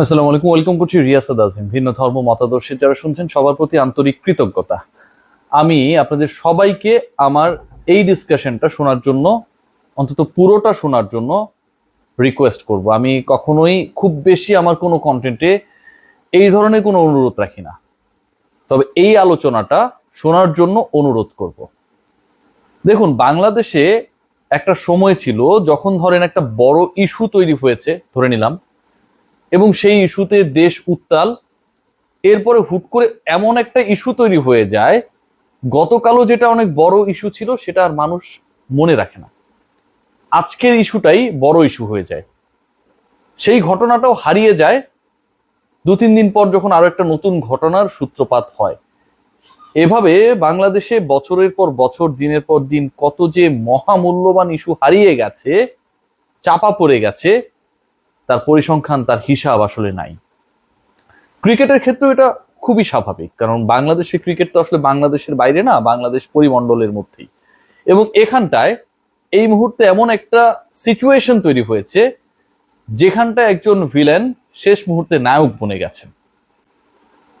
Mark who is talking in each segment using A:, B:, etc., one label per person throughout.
A: আসসালামু আলাইকুম, ওয়েলকাম করছি রিয়াসাদ আজিম। ভিন্ন ধর্ম মতাদর্শের যারা শুনছেন, সবার প্রতি আন্তরিক কৃতজ্ঞতা। আমি আপনাদের সবাইকে আমার এই ডিসকাশনটা শোনার জন্য, অন্তত পুরোটা শোনার জন্য রিকোয়েস্ট করব। আমি কখনোই খুব বেশি আমার কোনো কন্টেন্টে এই ধরনের কোনো অনুরোধ রাখি না। তবে এই আলোচনাটা শোনার জন্য অনুরোধ করব। দেখুন, বাংলাদেশে একটা সময় ছিল যখন ধরেন একটা বড় ইস্যু তৈরি হয়েছে, ধরে নিলাম এবং সেই ইস্যুতে দেশ উত্তাল। এরপরে হুট করে এমন একটা ইস্যু তৈরি হয়ে যায়, গতকালও যেটা অনেক বড় ইস্যু ছিল সেটা আর মানুষ মনে রাখে না। আজকের ইস্যুটাই বড় ইস্যু হয়ে যায়। সেই ঘটনাটাও হারিয়ে যায়। দু তিন দিন পর যখন আরও একটা নতুন ঘটনার সূত্রপাত হয়। এভাবে বাংলাদেশে বছরের পর বছর, দিনের পর দিন কত যে মহামূল্যবান ইস্যু হারিয়ে গেছে, চাপা পড়ে গেছে তার পরিসংখ্যান, তার হিসাব আসলে নাই। ক্রিকেটের ক্ষেত্রেও এটা খুবই স্বাভাবিক, কারণ বাংলাদেশের ক্রিকেট তো আসলে বাংলাদেশের বাইরে না, বাংলাদেশ পরিমণ্ডলের মধ্যেই। এবং এখানটায় এই মুহূর্তে এমন একটা সিচুয়েশন তৈরি হয়েছে, যেখানটায় একজন ভিলেন শেষ মুহূর্তে নায়ক বনে গেছেন।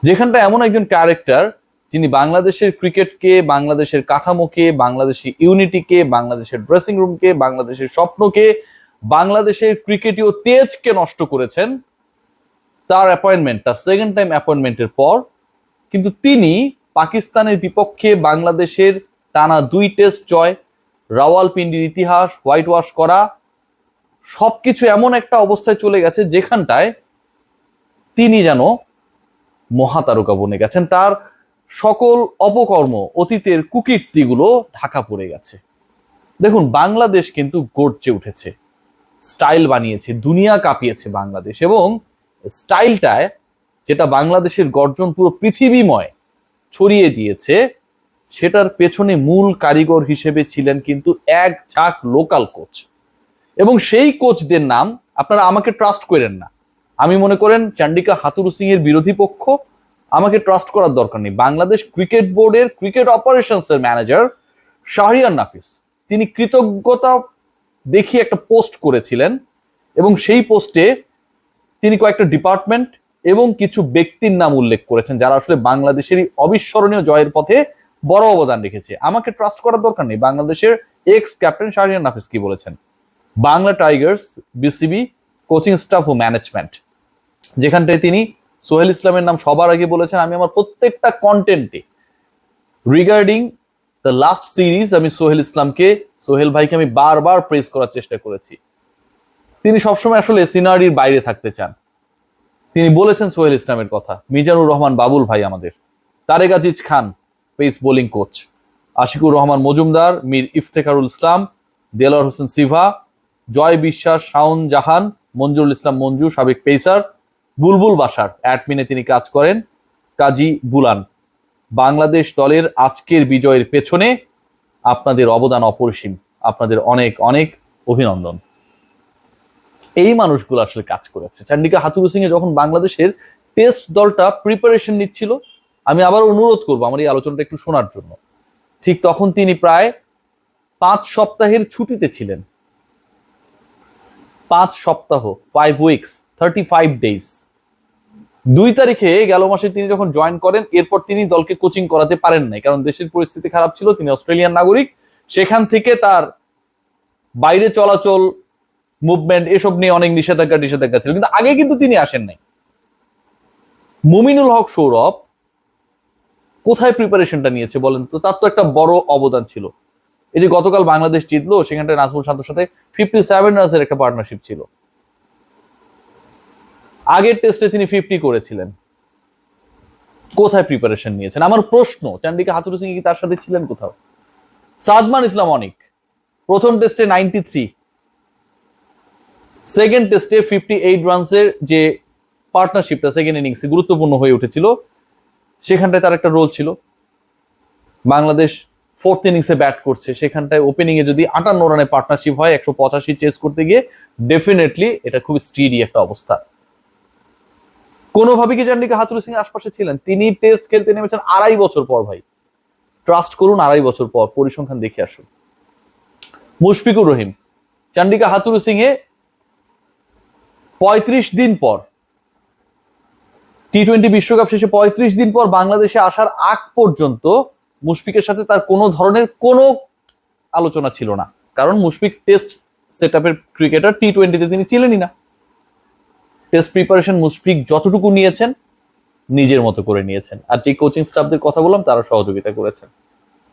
A: যেখানটা এমন একজন ক্যারেক্টার যিনি বাংলাদেশের ক্রিকেটকে বাংলাদেশের কাঠামোকে বাংলাদেশের ইউনিটিকে বাংলাদেশের ড্রেসিং রুমকে বাংলাদেশের স্বপ্নকে বাংলাদেশের ক্রিকেটীয় তেজকে নষ্ট করেছেন। তার অ্যাপয়েন্টমেন্ট তার সেকেন্ড টাইম অ্যাপয়েন্টমেন্টের পর। কিন্তু তিনি পাকিস্তানের বিপক্ষে বাংলাদেশের টানা দুই টেস্ট জয়, রাওয়ালপিন্ডির ইতিহাস হোয়াইট ওয়াশ করা, সবকিছু এমন একটা অবস্থায় চলে গেছে যেখানটায় তিনি যেন মহাতারকা বনে গেছেন। তার সকল অপকর্ম, অতীতের কুকীর্তিগুলো ঢাকা পড়ে গেছে। দেখুন, বাংলাদেশ কিন্তু গর্জে উঠেছে। স্টাইল বানিয়েছে, দুনিয়া কাঁপিয়েছে বাংলাদেশ এবং স্টাইলটায় যেটা বাংলাদেশের গর্জন পুরো পৃথিবীময় ছড়িয়ে দিয়েছে, সেটার পেছনে মূল কারিগর হিসেবে ছিলেন কিন্তু এক ঝাঁক লোকাল কোচ এবং সেই কোচদের নাম আপনারা আমাকে ট্রাস্ট করেন না। আমি মনে করেন চান্ডিকা হাতুরু সিং এর বিরোধী পক্ষ, আমাকে ট্রাস্ট করার দরকার নেই। বাংলাদেশ ক্রিকেট বোর্ডের ক্রিকেট অপারেশনস এর ম্যানেজার শাহরিয়ার নাফিস, তিনি কৃতজ্ঞতা দেখিয়ে একটা পোস্ট করেছিলেন এবং সেই পোস্টে তিনি কয়েকটা ডিপার্টমেন্ট এবং কিছু ব্যক্তির নাম উল্লেখ করেছেন, যারা আসলে বাংলাদেশের অবিস্মরণীয় জয়ের পথে বড় অবদান রেখেছে। আমাকে ট্রাস্ট করার দরকার নেই, বাংলাদেশের এক্স ক্যাপ্টেন শাহরিয়ার নাফিস কি বলেছেন? Bangla Tigers BCB coaching staff ও ম্যানেজমেন্ট, যেখানটায় তিনি সোহেল ইসলামের নাম সবার আগে বলেছেন। আমি আমার প্রত্যেকটা কন্টেন্টে রিগার্ডিং দ্য লাস্ট সিরিজ আমি সোহেল ইসলামকে, সোহেল ভাইকে আমি বারবার প্রেস করার চেষ্টা করেছি। তিনি সবসময় আসলে সিনারির বাইরে থাকতে চান। তিনি বলেছেন সোহেল ইসলামের কথা, মিজানুর রহমান বাবুল ভাই আমাদের। Tareq Aziz Khan pace bowling coach Ashiqur Rahman Majumder, Mir Iftekharul Islam Delwar Hossain Siva, Joy Biswas, Shawon Jahan, Manjurul ইসলাম মঞ্জু, সাবেক পেসার বুলবুল বাসার। অ্যাডমিনে তিনি কাজ করেন, কাজী বুলান। বাংলাদেশ দলের আজকের বিজয়ের পেছনে আপনাদের অবদান অপরিসীম। আপনাদের অনেক অনেক অভিনন্দন। এই মানুষগুলো আসলে কাজ করেছে। চান্ডিকা হাতুরু সিং যখন বাংলাদেশের টেস্ট দলটা প্রিপারেশন নিচ্ছিল, আমি আবার অনুরোধ করব আমার এই আলোচনাটা একটু শোনার জন্য। ঠিক তখন তিনি প্রায় পাঁচ সপ্তাহের ছুটিতে ছিলেন। পাঁচ সপ্তাহ five weeks thirty five days দুই তারিখে গেল মাসে তিনি যখন জয়েন করেন, এরপর তিনি দলকে কোচিং করাতে পারেন নাই। কারণ দেশের পরিস্থিতি খারাপ ছিল, তিনি অস্ট্রেলিয়ান নাগরিক। সেখান থেকে তার বাইরে চলাচল মুভমেন্ট এসব নিয়ে অনেক নিষেধাজ্ঞা নিষেধাজ্ঞা ছিল। কিন্তু আগে কিন্তু তিনি আসেন নাই। মুমিনুল হক সৌরভ কোথায় প্রিপারেশনটা নিয়েছে বলেন তো? তার তো একটা বড় অবদান ছিল। এই যে গতকাল বাংলাদেশ জিতলো, সেখানটায় নাজমুল শান্তর সাথে ফিফটি সেভেন রানসের একটা পার্টনারশিপ ছিল। আগের টেস্টে তিনি ফিফটি করেছিলেন। কোথায় প্রিপারেশন নিয়েছেন? আমার প্রশ্ন, চান্ডিকা হাতুরু সিং কি তার সাথে ছিলেন কোথাও? সাদমান ইসলাম অনিক, প্রথম টেস্টে নাইনটি থ্রি সেকেন্ড টেস্টে ফিফটি এইট রানসের যে পার্টনারশিপটা সেকেন্ড ইনিংসে গুরুত্বপূর্ণ হয়ে উঠেছিল, সেখানটায় তার একটা রোল ছিল। বাংলাদেশ ফোর্থ ইনিংসে ব্যাট করছে, সেখানটায় ওপেনিং এ যদি আটান্ন রানে পার্টনারশিপ হয়, একশো পঁচাশি চেস করতে গিয়ে ডেফিনেটলি এটা খুব স্টিডি একটা অবস্থা। কোনোভাবে কি চান্ডিকা হাতুরু সিং আশপাশে ছিলেন? তিনি টেস্ট খেলতে নেমেছেন আড়াই বছর পর ভাই। ট্রাস্ট করুন, আড়াই বছর পর। পরিসংখ্যান দেখে আসুন। মুশফিকুর রহিম চান্ডিকা হাতুরু সিং এ পঁয়ত্রিশ দিন পর টি টোয়েন্টি বিশ্বকাপ শেষে পঁয়ত্রিশ দিন পর বাংলাদেশে আসার আগ পর্যন্ত মুশফিকের সাথে তার কোনো ধরনের কোনো আলোচনা ছিল না। কারণ Mushfiq test set cricketer T টোয়েন্টিতে তিনি ছিলেনই না। টেস্ট প্রিপারেশন মুশফিক যতটুকু নিয়েছেন, নিজের মতো করে নিয়েছেন। আর যে কোচিং স্টাফদের কথা বললাম, তারা সহযোগিতা করেছেন।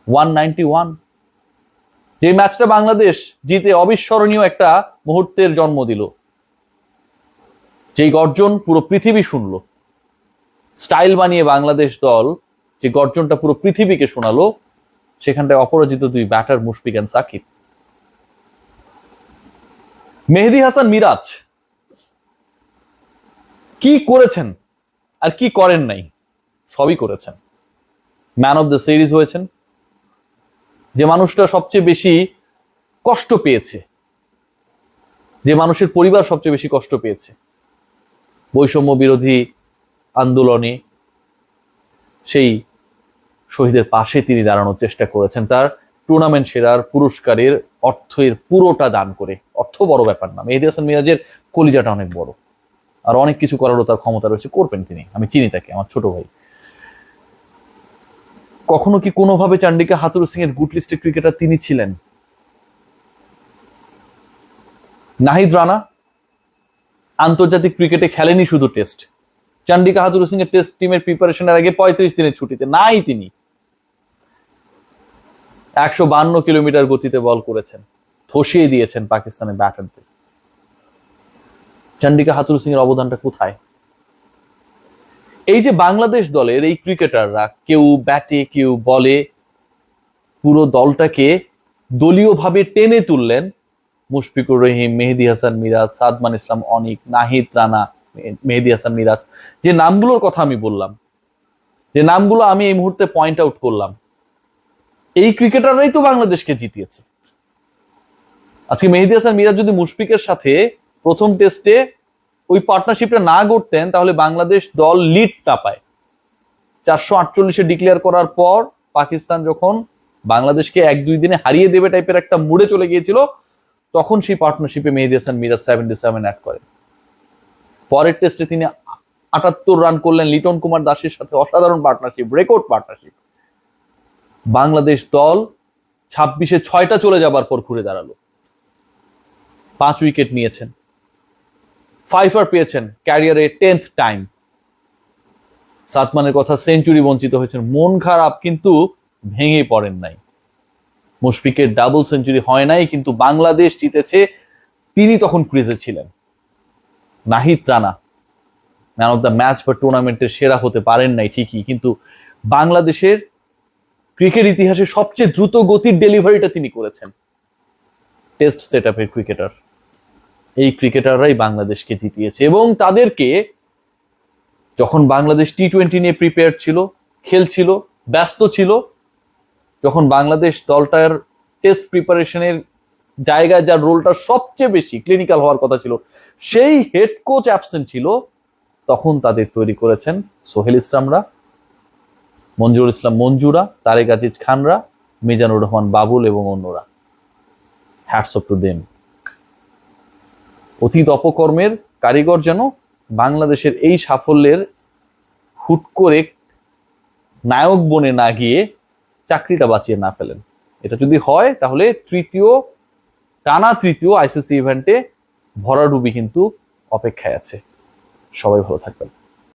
A: ওয়ান নাইনটি ওয়ান যে ম্যাচটা বাংলাদেশ জিতে অবিস্মরণীয় একটা মুহূর্তের জন্ম দিল। যেই গর্জন পুরো পৃথিবী শুনলো। স্টাইল বানিয়ে বাংলাদেশ দল যে গর্জনটা পুরো পৃথিবীকে শোনালো, সেখানটায় অপরাজিত দুই ব্যাটার মুশফিক অ্যান্ড সাকিব। মেহেদি হাসান মিরাজ কি করেছেন আর কি করেন নাই, সবই করেছেন। ম্যান অফ দ্য সিরিজ হয়েছেন, যে মানুষটা সবচেয়ে বেশি কষ্ট পেয়েছে, যে মানুষের পরিবার সবচেয়ে বেশি কষ্ট পেয়েছে। বৈষম্য বিরোধী আন্দোলনে সেই শহীদের পাশে তিনি দাঁড়ানোর চেষ্টা করেছেন। তার টুর্নামেন্ট সেরার পুরস্কারের অর্থের পুরোটা দান করে, অর্থ বড় ব্যাপার না, মেহেদি হাসান মিরাজের কলিজাটা অনেক বড়। আর অনেক কিছু করারও তার ক্ষমতা রয়েছে, করবেন তিনি। আমি চিনি তাকে, আমার ছোট ভাই। কখনো কি কোনোভাবে চান্ডিকা হাতুরু সিং এর গুড লিস্টের ক্রিকেটার তিনি ছিলেন? নাহিদ রানা? আন্তর্জাতিক ক্রিকেটে খেলেনি শুধু টেস্ট। চান্ডিকা হাতুরু সিং এর টেস্ট টিমের প্রিপারেশনের আগে পঁয়ত্রিশ দিনের ছুটিতে, নাই তিনি। একশো বান্ন কিলোমিটার গতিতে বল করেছেন, ধসিয়ে দিয়েছেন পাকিস্তানের ব্যাটারদের। চন্ডিকা হাতুরু সিং এর অবদানটা কোথায়? এই যে বাংলাদেশ দলের এই ক্রিকেটাররা কেউ ব্যাটে, কেউ বলে, পুরো দলটাকে দলীয়ভাবে টেনে তুললেন মুশফিকুর রহিম, মেহেদি হাসান মিরাজ, সাদমান ইসলাম, অনিক, নাহিদ রানা, মেহেদি হাসান মিরাজ। যে নামগুলোর কথা আমি বললাম, যে নামগুলো আমি এই মুহূর্তে পয়েন্ট আউট করলাম, এই ক্রিকেটাররাই তো বাংলাদেশকে জিতিয়েছে। আজকে মেহেদি হাসান মিরাজ যদি মুশফিকের সাথে প্রথম টেস্টে ওই পার্টনারশিপটা না করতেন তাহলে বাংলাদেশ দল লিডটা পায় চারশো আটচল্লিশে ডিক্লেয়ার করার পর পাকিস্তান যখন বাংলাদেশকে এক দুই দিনে হারিয়ে দেবে টাইপের একটা মুড়ে চলে গিয়েছিল, তখন সেই পার্টনারশিপে Mehedi Hasan, Miraz seventy seven add করেন পরের টেস্টে তিনি আটাত্তর রান করলেন লিটন কুমার দাসের সাথে অসাধারণ পার্টনারশিপ রেকর্ড পার্টনারশিপ বাংলাদেশ দল ছাব্বিশে ছয়টা চলে যাবার পর ঘুরে দাঁড়াল। পাঁচ উইকেট নিয়েছেন। ফাইফার পেয়েছেন ক্যারিয়ারে টেন্থ টাইম সাতমানের কথা সেঞ্চুরি বঞ্চিত হয়েছেন। মন খারাপ কিন্তু ভেঙে পড়েন নাই। মুশফিকের ডাবল সেঞ্চুরি হয় নাই, কিন্তু বাংলাদেশ জিতেছে। তিনি তখন ক্রিজে ছিলেন। Nahid Rana man of the match বা টুর্নামেন্টের সেরা হতে পারেন নাই ঠিকই, কিন্তু বাংলাদেশের ক্রিকেট ইতিহাসে সবচেয়ে দ্রুত গতির ডেলিভারিটা তিনি করেছেন। টেস্ট সেট আপের ক্রিকেটার এই ক্রিকেটাররাই বাংলাদেশকে জিতিয়েছে এবং তাদেরকে যখন বাংলাদেশ টি টোয়েন্টি নিয়ে প্রিপেয়ার ছিল, খেলছিল, ব্যস্ত ছিল, যখন বাংলাদেশ দলটার টেস্ট প্রিপারেশনের জায়গায় যার রোলটা সবচেয়ে বেশি ক্লিনিক্যাল হওয়ার কথা ছিল, সেই হেড কোচ অ্যাবসেন্ট ছিল, তখন তাদের তৈরি করেছেন সোহেল ইসলামরা মঞ্জুর ইসলাম মঞ্জুরা, তারেক আজিজ খানরা, মিজানুর রহমান বাবুল এবং অন্যরা। হ্যাটস অফ টু দেম অতীত অপকর্মের কারিগর যেন বাংলাদেশের এই সাফল্যের হুট করে নায়ক বনে না গিয়ে চাকরিটা বাঁচিয়ে না ফেলেন। এটা যদি হয়, তাহলে তৃতীয়, টানা তৃতীয় আইসিসি ইভেন্টে ভরাডুবি কিন্তু অপেক্ষায় আছে। সবাই ভালো থাকবেন।